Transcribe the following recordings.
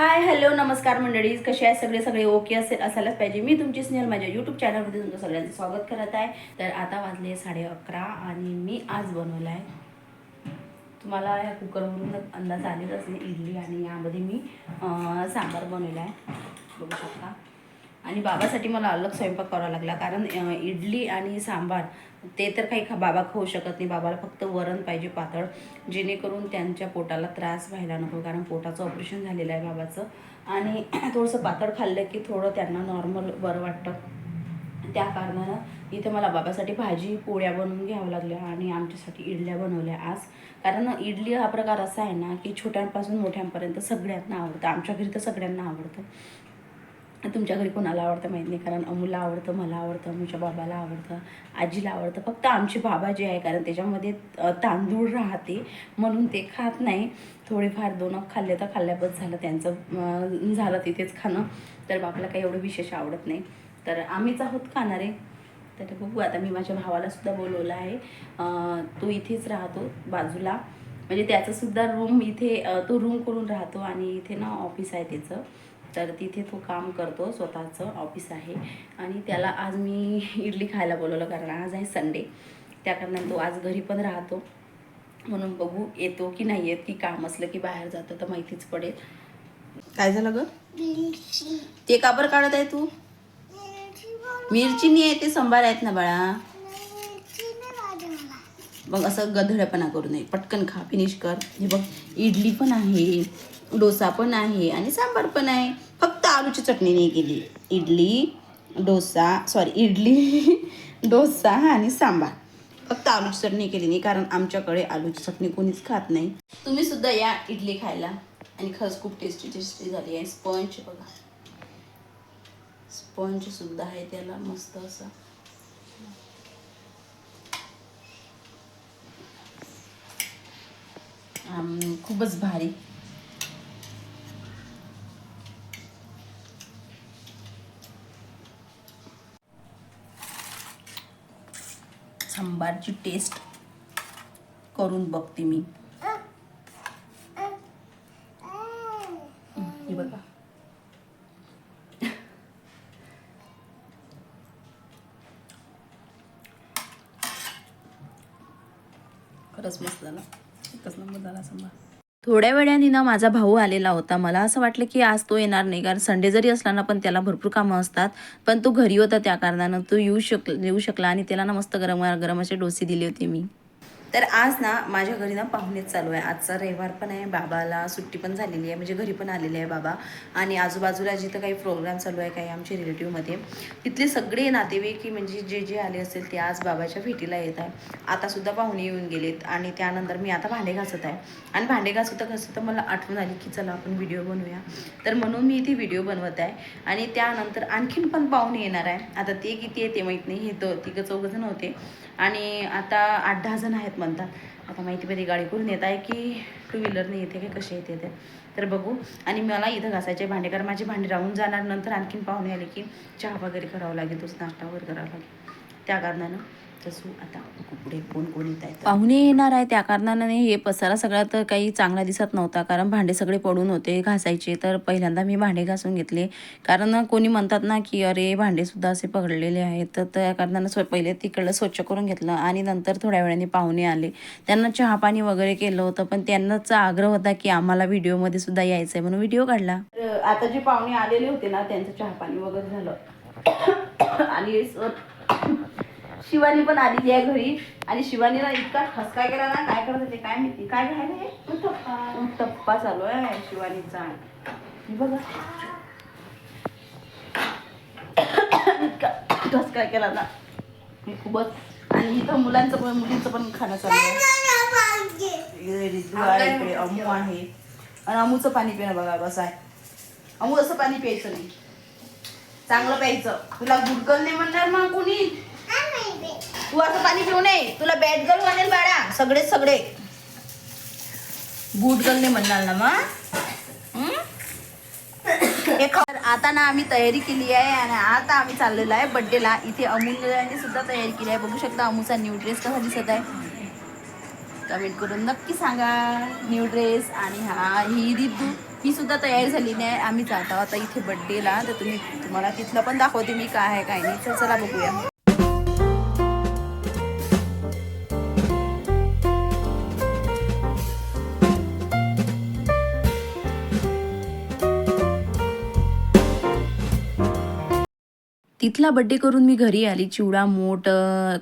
Hi hello नमस्कार मंडळी. कसे आहे सगळे? सगळे ओके असेल असायलाच पाहिजे. मी तुमची स्नेहल माझ्या यूट्यूब चॅनलमध्ये तुमचं सगळ्यांचं स्वागत करत आहे. तर आता वाजले साडे अकरा आणि मी आज बनवलं आहे तुम्हाला या कुकरवरून अंदाज आलेच असेल इडली आणि यामध्ये मी सांबार बनवला आहे बघू शकता. आणि बाबासाठी मला अलग स्वयंपाक करावा लागला. कारण इडली आणि सांबार ते तर काही खा बाबा खाऊ शकत नाही. बाबाला फक्त वरण पाहिजे पातळ जेणेकरून त्यांच्या पोटाला त्रास व्हायला नको. कारण पोटाचं ऑपरेशन झालेलं आहे बाबाचं. आणि थोडंसं पातळ खाल्लं की थोडं त्यांना नॉर्मल बरं वाटतं. त्या कारणानं इथं मला बाबासाठी भाजी पोळ्या बनवून घ्यावं लागल्या आणि आमच्यासाठी इडल्या बनवल्या आज. कारण इडली हा प्रकार असा आहे ना की छोट्यांपासून मोठ्यांपर्यंत सगळ्यांना आवडतं. आमच्या घरी तर सगळ्यांना आवडतं. तुमच्या घरी कोणाला आवडतं माहीत नाही. कारण अमूला आवडतं मला आवडतं अमूच्या बाबाला आवडतं आजीला आवडतं. फक्त आमचे बाबा जे आहे कारण त्याच्यामध्ये तांदूळ राहते म्हणून ते खात नाही. थोडेफार दोन खाल्ले तर खाल्ल्याबद्दल झालं. त्यांचं झालं तिथेच खाणं. तर बाबाला काही एवढं विशेष आवडत नाही. तर आम्हीच आहोत खाणारे. तर बघू आता मी माझ्या भावाला सुद्धा बोलवलं आहे. तो इथेच राहतो बाजूला. म्हणजे त्याचंसुद्धा रूम इथे तो रूम करून राहतो आणि इथे ना ऑफिस आहे त्याचं. तर तिथे तो काम करतो स्वतःचं ऑफिस आहे. आणि त्याला आज मी इडली खायला बोलवलं कारण आज आहे संडे त्या कारणाने तो आज घरी पण राहतो. म्हणून बघू येतो की नाही येत की काम असलं की बाहेर जातं तर माहितीच पडेल. काय झालं ग? ते का बरं काढत आहे तू? मिरची नाही आहे ते संभार आहेत ना बाळा. मग असं गधडपणा करू नये पटकन खा फिनिश कर. हे बघ इडली पण आहे. डोसा पण आहे आणि सांबार पण आहे. फक्त आलूची चटणी नाही केली. इडली डोसा सॉरी इडली डोसा आणि सांबार. फक्त आलूची चटणी केली नाही कारण आमच्याकडे आलूची चटणी कोणीच खात नाही. तुम्ही सुद्धा या इडली खायला. आणि खरंच खूप टेस्टी टेस्टी झाली आहे. स्पंज बघा. स्पंज सुद्धा आहे त्याला मस्त असं. खूपच भारी. सांबारची टेस्ट करून बघते मी. हे बघा. खरंच मस्त झाला. एकच नंबर झाला सांबार. थोड्या वेळाने ना माझा भाऊ आलेला होता. मला असं वाटलं की आज तो येणार नाही. कारण संडे जरी असला ना पण त्याला भरपूर कामं असतात. पण तो घरी होता त्या कारणानं. तो येऊ शक येऊ शकला आणि त्याला ना मस्त गरम गरम असे डोसे दिले होते मी. तर आज ना माझ्या घरी ना पाहुणेच चालू आहे. आजचा रविवार पण आहे बाबाला सुट्टी पण झालेली आहे म्हणजे घरी पण आलेले आहे बाबा. आणि आजूबाजूला जिथं काही प्रोग्राम चालू आहे काही आमचे रिलेटिव्हमध्ये तिथले सगळे नातेवाईक म्हणजे जे जे आले असेल ते आज बाबाच्या भेटीला येत आहे. आतासुद्धा पाहुणे येऊन गेलेत आणि त्यानंतर मी आता भांडे घासत आहे. आणि भांडे घासत घासत मला आठवण आली की चला आपण व्हिडिओ बनवूया. तर म्हणून मी इथे व्हिडिओ बनवत आहे. आणि त्यानंतर आणखीन पण पाहुणे येणार आहे. आता ते किती येते माहीत नाही. हे तर तिघं चौघं जण होते. आणि आता आठ दहा जण आहेत म्हणतात. आता माहिती पाहिजे गाडी करून येत आहे की टू व्हीलरने येते की कसे येते ते. तर बघू. आणि मला इथं घासायचे भांडे कारण माझे भांडे राहून जाणार नंतर आणखीन पाहुणे आले की चहा वगैरे करावं लागेल तोच नाश्ता वगैरे करावा लागेल. त्या कारणानं तसू आता कोण कोण येत आहेत? पाहुणे येणार आहे त्या कारणानं हे पसारा सगळा तर काही चांगला दिसत नव्हता कारण भांडे सगळे पडून होते घासायचे. तर पहिल्यांदा मी भांडे घासून घेतले. कारण कोणी म्हणतात ना की अरे भांडे सुद्धा असे पडलेले आहेत. तर त्या कारणानं स्व पहिले तिकडलं स्वच्छ करून घेतलं आणि नंतर थोड्या वेळाने पाहुणे आले. त्यांना चहा पाणी वगैरे केलं होतं पण त्यांनाच आग्रह होता की आम्हाला व्हिडिओमध्ये सुद्धा यायचं आहे म्हणून व्हिडिओ काढला. आता जे पाहुणे आलेले होते ना त्यांचं चहा पाणी वगैरे झालं. आणि शिवानी पण आलेली आहे घरी. आणि शिवानीला इतका ठसका केला ना काय करत होते काय माहिती काय घ्यायला हे? टप्पा टप्पा चालू आहे शिवानीचा. हे बघा. इतका ठसका केला ना. मी खूपच. आणि इथं मुलांचं पण मुलींचं पण खाणं चालू आहे. इकडे अमू आहे. आणि अमूचं पाणी पिणं बघा कसं आहे. अमू असं पाणी प्यायचं नाही. चांगलं प्यायचं. तुला गुडकल नाही म्हणणार मग कुणी? तू असं पाणी पिऊ नये. तुला बॅट गर्ल म्हणेल बाळा. सगळे सगळे. बूट गर्ल नाही म्हणणार ना मग. हे खबर आता ना आम्ही तयारी केली आहे आणि आता आम्ही चाललेलो आहे बड्डेला इथे अमूल्यने सुद्धा तयारी केली आहे. बघू शकता अमूचा न्यू ड्रेस कसा दिसत आहे. कमेंट करून नक्की सांगा. न्यू ड्रेस आणि हा ही रिद्दू ही सुद्धा तयार झाली नाही. आम्ही जातो आता इथे बड्डेला तर तुम्ही तुम्हाला तिथलं पण दाखवते मी काय आहे काय नाही. तर चला बघूया. तिथला बड्डे करून मी घरी आली. चिवडा मोठ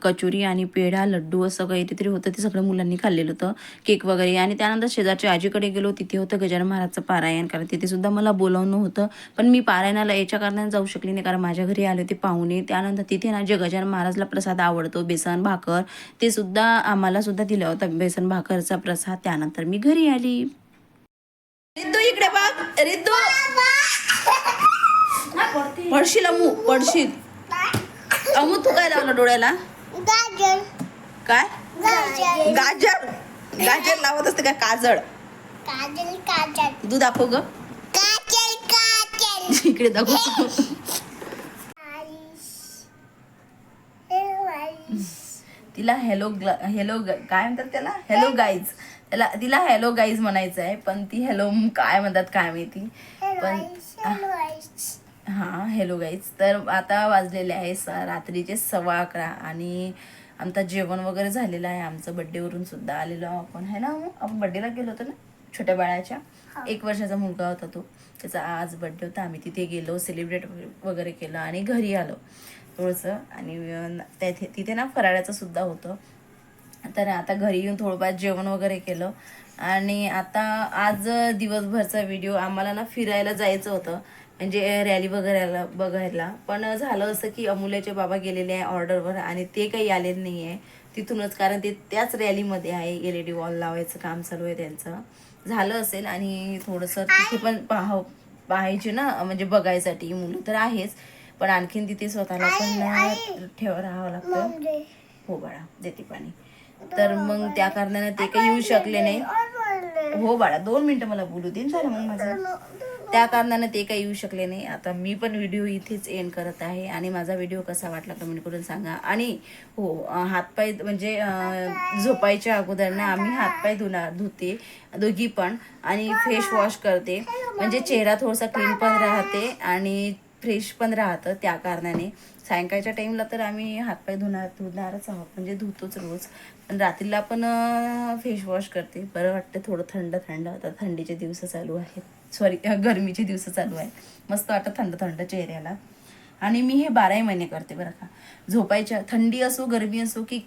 कचोरी आणि पेढा लड्डू असं काहीतरी होतं. ते सगळं मुलांनी खाल्लेलं होतं. केक वगैरे. आणि त्यानंतर शेजारच्या आजीकडे गेलो. तिथे होतं गजानन महाराजचं पारायण. कारण तिथे सुद्धा मला बोलावणं होतं. पण मी पारायणाला याच्या कारणाने जाऊ शकली नाही. कारण माझ्या घरी आले होते पाहुणे. त्यानंतर तिथे ना जे गजानन महाराजला प्रसाद आवडतो बेसन भाकर ते सुद्धा आम्हाला सुद्धा दिला होता. बेसन भाकरचा प्रसाद. त्यानंतर मी घरी आली. रिद्दू इकडे बघ. रिद्दू पडशील अमू पडशील. अमू तू काय लावलं डोळ्याला? गाजर. काय? गाजर. गाजर? गाजर लावत असते का? काजळ. काजल काजल तू दाखव ग. काजल काजल. इकडे दाखव. तिला हॅलो हॅलो काय म्हणतात त्याला? हॅलो गाईज त्याला तिला हॅलो गाईज म्हणायचं आहे पण ती हॅलो काय म्हणतात काय माहिती? पण हा हॅलो गाईज तर आता वाजलेले आहे स रात्रीचे सव्वा अकरा आणि आमचं जेवण वगैरे झालेलं आहे. आमचं बड्डेवरून सुद्धा आलेलो आपण. है ना? आपण बड्डेला गेलो होतो ना छोट्या बाळाच्या? एक वर्षाचा मुलगा होता तो. त्याचा आज बड्डे होता. आम्ही तिथे गेलो सेलिब्रेट वगैरे केलं आणि घरी आलो. थोडंसं आणि त्याथे तिथे ना फराळाचं सुद्दा होतं. तर आता घरी येऊन थोडंफार जेवण वगैरे केलं. आणि आता आज दिवसभरचा व्हिडिओ आम्हाला ना फिरायला जायचं होतं. म्हणजे रॅली वगैरेला बघायला पण झालं असं की अमूल्याचे बाबा गेलेले आहे ऑर्डरवर आणि ते काही आलेले नाही आहे तिथूनच कारण ते त्याच रॅलीमध्ये आहे एल ई डी वॉल लावायचं काम चालू आहे त्यांचं. झालं असेल आणि थोडंसं तिथे पण पाहाव पाहायचे ना म्हणजे बघायसाठी मुलं तर आहेच. पण आणखीन तिथे स्वतःला पण ठेव राहावं लागतं. हो बाळा देते पाणी. तर मग त्या कारणाने ते काही येऊ शकले नाही. हो बाळा दोन मिनिटं मला बोलू दे झालं मग माझं. त्या कारणाने ते काही येऊ शकले नाही. आता मी पण व्हिडिओ इथेच एंड करत आहे आणि माझा व्हिडिओ कसा वाटला कमेंट करून सांगा. आणि हो हातपाय म्हणजे झोपायच्या अगोदर ना आम्ही हातपाय धुणार धुते दोघी पण. आणि फेस वॉश करते. म्हणजे चेहरा थोडासा क्लीन पण राहते आणि फ्रेश पण राहतं त्या कारणाने. सायंकाळच्या टाईमला तर आम्ही हातपाय धुणार धुणारच आहोत. म्हणजे धुतोच रोज. पण रात्रीला पण फेस वॉश करते. बरं वाटतं थोडं थंड थंड आता थंडीचे दिवस चालू आहेत. सॉरी गरमीचे दिवस चालू आहे मस्त वाटतं थंड थंड चेहऱ्याला. आणि मी हे बाराही महिने करते बरं का. झोपायच्या थंडी असो गरमी असो की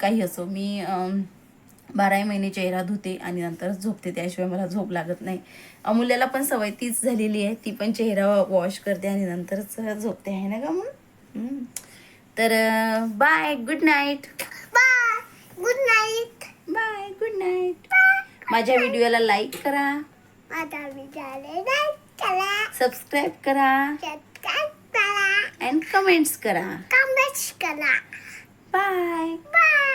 काही असो मी बाराही महिने चेहरा धुते आणि नंतर झोपते. त्याशिवाय मला झोप लागत नाही. अमूल्याला पण सवय तीच झालेली आहे. ती पण चेहरा वॉश करते आणि नंतरच झोपते. आहे ना का म्हणून तर bye. Good night bye. Good night bye good night माझ्या व्हिडिओला लाईक करा. माझा विचारले चला. सबस्क्राईब करा. सबस्क्राईब करा. अँड कमेंट्स करा. कमेंट्स करा. Bye bye